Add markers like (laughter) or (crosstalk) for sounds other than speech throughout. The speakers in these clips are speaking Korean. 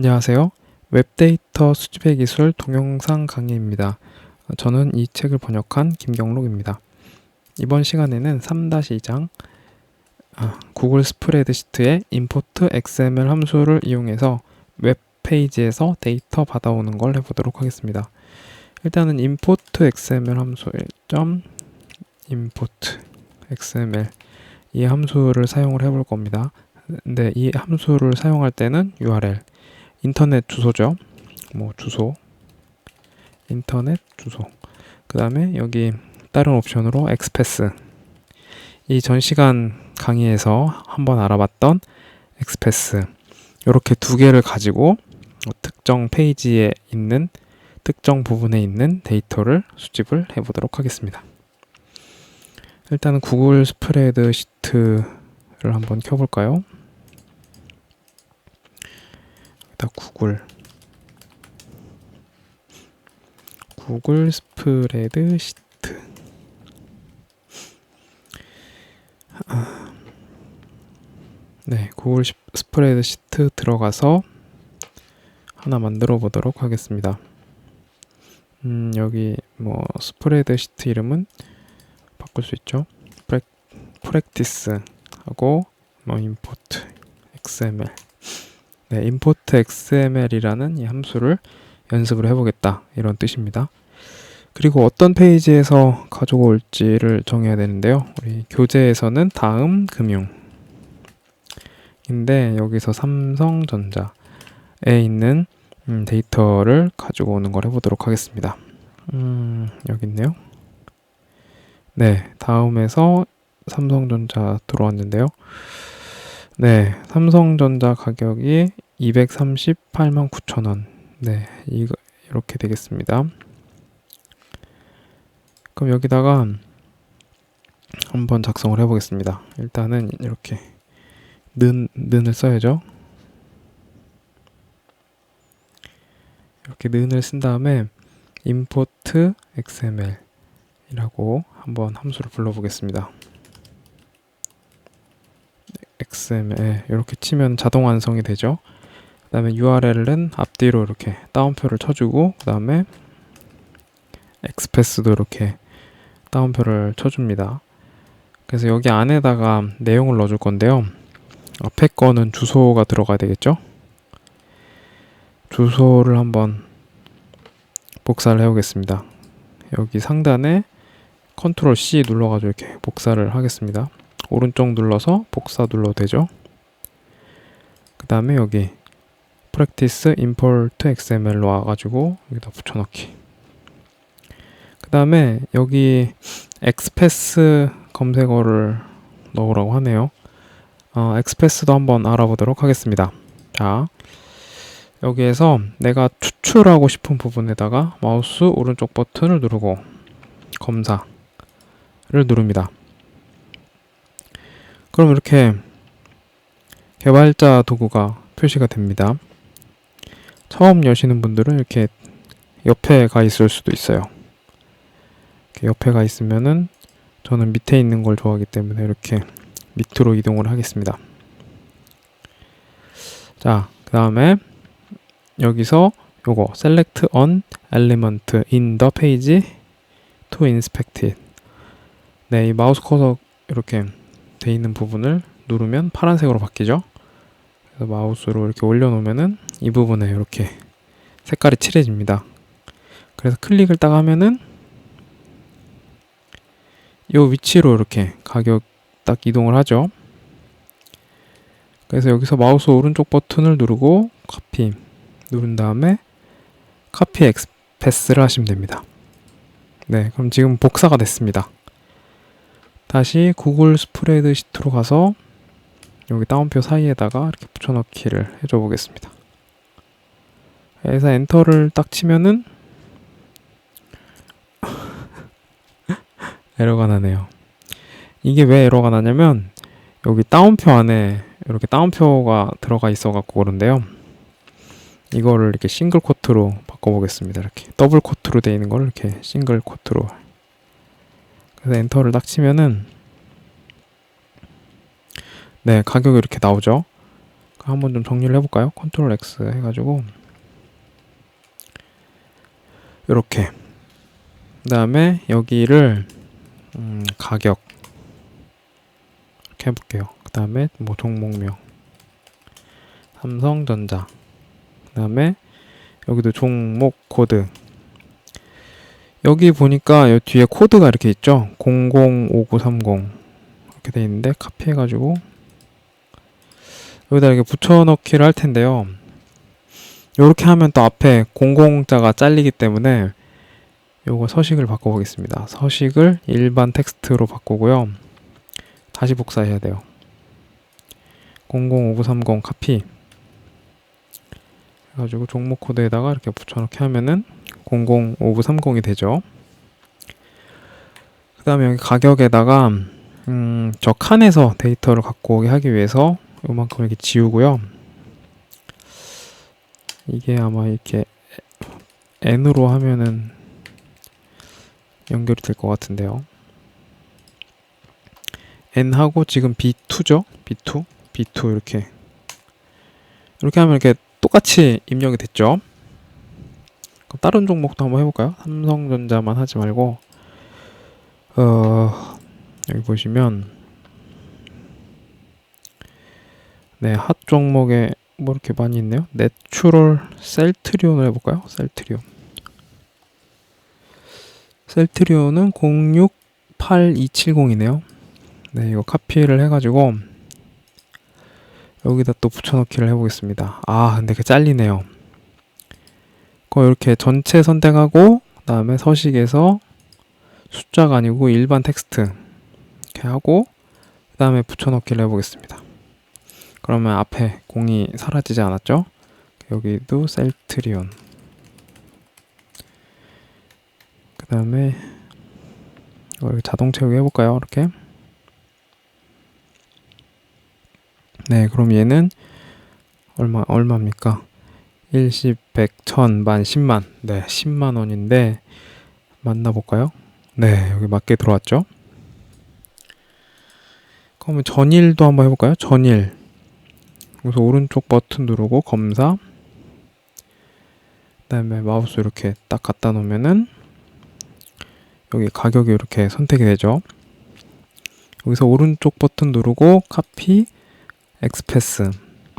안녕하세요. 웹데이터 수집의 기술 동영상 강의입니다. 저는 이 책을 번역한 김경록입니다. 이번 시간에는 3-2장 아, 구글 스프레드시트의 import XML 함수를 이용해서 웹페이지에서 데이터 받아오는 걸 해보도록 하겠습니다. 일단은 import XML 함수 1점 import XML 이 함수를 사용을 해볼 겁니다. 근데 이 함수를 사용할 때는 URL 인터넷 주소죠. 뭐 주소 인터넷 주소 그 다음에 여기 다른 옵션으로 엑스패스 이 전 시간 강의에서 한번 알아봤던 엑스패스 이렇게 두 개를 가지고 특정 페이지에 있는 특정 부분에 있는 데이터를 수집을 해보도록 하겠습니다. 일단은 구글 스프레드 시트를 한번 켜볼까요? 일단 구글. 구글 스프레드 시트. 아, 네 구글 스프레드 시트 들어가서 하나 만들어 보도록 하겠습니다. 음 여기 뭐 스프레드 시트 이름은 바꿀 수 있죠? 프랙, 프랙티스 하고 뭐 임포트 xml 네, import xml이라는 이 함수를 연습을 해보겠다 이런 뜻입니다. 그리고 어떤 페이지에서 가져올지를 정해야 되는데요. 우리 교재에서는 다음 금융 인데 여기서 삼성전자에 있는 음, 데이터를 가지고 오는 걸 해보도록 하겠습니다. 음, 여기 있네요. 네, 다음에서 삼성전자 들어왔는데요. 네, 삼성전자 가격이 238만 9천 원. 네, 이거 이렇게 되겠습니다. 그럼 여기다가 한번 작성을 해보겠습니다. 일단은 이렇게 는 는을 써야죠. 이렇게 는을 쓴 다음에 import xml이라고 한번 함수를 불러보겠습니다. XML 이렇게 치면 자동 완성이 되죠. 그 다음에 URL은 앞뒤로 이렇게 따옴표를 쳐주고 그 다음에 엑스패스도 이렇게 따옴표를 쳐줍니다. 그래서 여기 안에다가 내용을 넣어줄 건데요. 앞에 거는 주소가 들어가야 되겠죠? 주소를 한번 복사를 해오겠습니다. 여기 상단에 컨트롤 C 눌러가지고 이렇게 복사를 하겠습니다. 오른쪽 눌러서 복사 눌러도 되죠. 그 다음에 여기 practice import xml로 와가지고 여기다 붙여넣기. 그 다음에 여기 엑스패스 검색어를 넣으라고 하네요. 어, 엑스패스도 한번 알아보도록 하겠습니다. 자, 여기에서 내가 추출하고 싶은 부분에다가 마우스 오른쪽 버튼을 누르고 검사를 누릅니다. 그럼 이렇게 개발자 도구가 표시가 됩니다. 처음 여시는 분들은 이렇게 옆에 가 있을 수도 있어요. 옆에 가 있으면은 저는 밑에 있는 걸 좋아하기 때문에 이렇게 밑으로 이동을 하겠습니다. 자, 그 다음에 여기서 요거 select on element in the page to inspect it. 네, 이 마우스 커서 이렇게 돼 있는 부분을 누르면 파란색으로 바뀌죠. 그래서 마우스로 이렇게 올려놓으면은 이 부분에 이렇게 색깔이 칠해집니다. 그래서 클릭을 딱 하면은 이 위치로 이렇게 가격 딱 이동을 하죠. 그래서 여기서 마우스 오른쪽 버튼을 누르고 카피 누른 다음에 카피 엑스패스를 하시면 됩니다. 네, 그럼 지금 복사가 됐습니다. 다시 구글 스프레드 시트로 가서 여기 따옴표 사이에다가 이렇게 붙여넣기를 해줘 보겠습니다. 그래서 엔터를 딱 치면은 (laughs) 에러가 나네요. 이게 왜 에러가 나냐면 여기 따옴표 안에 이렇게 따옴표가 들어가 있어 갖고 그런데요. 이거를 이렇게 싱글 코트로 바꿔보겠습니다. 이렇게 더블 코트로 되어 있는 걸 이렇게 싱글 코트로 그래서 엔터를 딱 치면은 네 가격이 이렇게 나오죠. 한번 좀 정리를 해볼까요? 컨트롤 X 해가지고. 이렇게. 그 다음에 여기를 음, 가격. 이렇게 해볼게요. 그 다음에 뭐 종목명. 삼성전자. 그 다음에 여기도 종목 코드 여기 보니까 여 뒤에 코드가 이렇게 있죠? 005930 이렇게 돼 있는데 카피해 가지고 여기다 이렇게 붙여넣기를 할 텐데요. 이렇게 하면 또 앞에 00자가 잘리기 때문에 요거 서식을 바꿔보겠습니다. 서식을 일반 텍스트로 바꾸고요. 다시 복사해야 돼요. 005930 카피. 해가지고 종목 코드에다가 이렇게 붙여넣기 하면은 005930이 되죠. 그 다음에 여기 가격에다가 음, 저 칸에서 데이터를 갖고 오게 하기 위해서 요만큼 이렇게 지우고요. 이게 아마 이렇게 n으로 하면은 연결이 될 것 같은데요. n하고 지금 b2죠? b2, b2 이렇게 이렇게 하면 이렇게 똑같이 입력이 됐죠. 다른 종목도 한번 해볼까요? 삼성전자만 하지 말고 어, 여기 보시면 네, 핫 종목에 뭐 이렇게 많이 있네요. 내추럴 셀트리온을 해볼까요? 셀트리온. 셀트리온은 068270이네요. 네, 이거 카피를 해가지고 여기다 또 붙여넣기를 해보겠습니다. 아, 근데 그 잘리네요. 그 이렇게 전체 선택하고 그다음에 서식에서 숫자가 아니고 일반 텍스트 이렇게 하고 그다음에 붙여넣기를 해보겠습니다. 그러면 앞에 공이 사라지지 않았죠? 여기도 셀트리온 그 다음에 이걸 자동 채우기 해볼까요? 이렇게 네 그럼 얘는 얼마 얼마입니까? 1, 10, 100, 1000, 만, 10만. 네, 10만 원인데 만나볼까요? 네, 여기 맞게 들어왔죠? 그러면 전일도 한번 해볼까요? 전일. 그래서 오른쪽 버튼 누르고 검사. 그다음에 마우스 이렇게 딱 갖다 놓으면은 여기 가격이 이렇게 선택이 되죠. 여기서 오른쪽 버튼 누르고 카피 엑스패스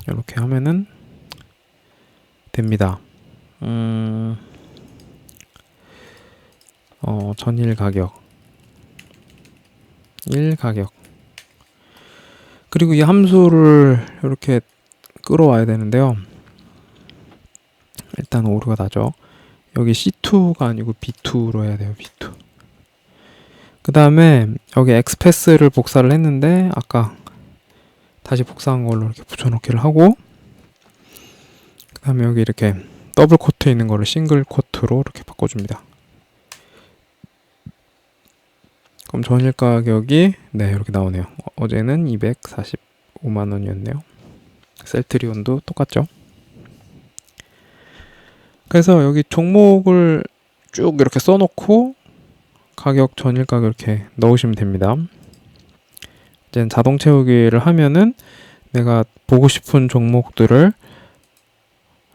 이렇게 하면은 됩니다. 음, 어, 전일 가격. 일 가격. 그리고 이 함수를 이렇게 끌어와야 되는데요. 일단 오류가 나죠. 여기 C2가 아니고 B2로 해야 돼요. B2. 그 다음에 여기 엑스패스를 복사를 했는데 아까 다시 복사한 걸로 이렇게 붙여넣기를 하고 그 다음에 여기 이렇게 더블 코트 있는 거를 싱글 코트로 이렇게 바꿔줍니다. 그럼 전일 가격이 네 이렇게 나오네요. 어제는 245만 원이었네요. 셀트리온도 똑같죠. 그래서 여기 종목을 쭉 이렇게 써놓고 가격 전일 가격 이렇게 넣으시면 됩니다. 이제 자동 채우기를 하면은 내가 보고 싶은 종목들을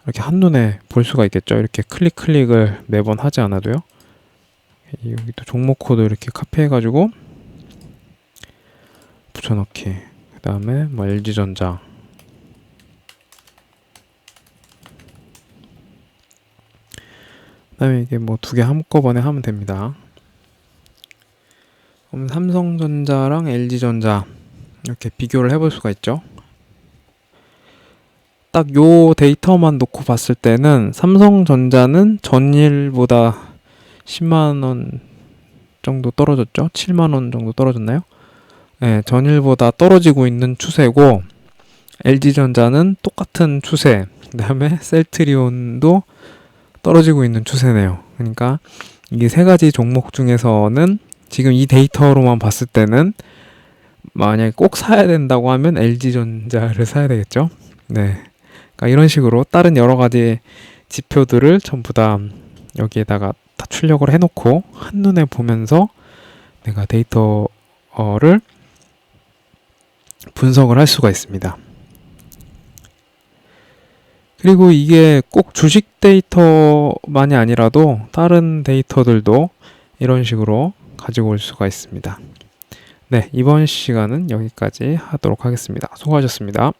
이렇게 한눈에 볼 수가 있겠죠. 이렇게 클릭 클릭을 매번 하지 않아도요. 여기도 종목 코드 이렇게 카피해가지고 붙여넣기. 그 다음에 뭐 LG전자. 그 다음에 이게 뭐 두 개 한꺼번에 하면 됩니다. 그럼 삼성전자랑 LG전자 이렇게 비교를 해볼 수가 있죠. 딱 요 데이터만 놓고 봤을 때는 삼성전자는 전일보다 10만 원 정도 떨어졌죠? 7만 원 정도 떨어졌나요? 네, 전일보다 떨어지고 있는 추세고 LG전자는 똑같은 추세. 그 다음에 셀트리온도 떨어지고 있는 추세네요. 그러니까 이 세 가지 종목 중에서는 지금 이 데이터로만 봤을 때는 만약에 꼭 사야 된다고 하면 LG전자를 사야 되겠죠. 네. 그러니까 이런 식으로 다른 여러 가지 지표들을 전부 다 여기에다가 다 출력을 해놓고 한눈에 보면서 내가 데이터를 분석을 할 수가 있습니다. 그리고 이게 꼭 주식 데이터만이 아니라도 다른 데이터들도 이런 식으로 가지고 올 수가 있습니다. 네, 이번 시간은 여기까지 하도록 하겠습니다. 수고하셨습니다.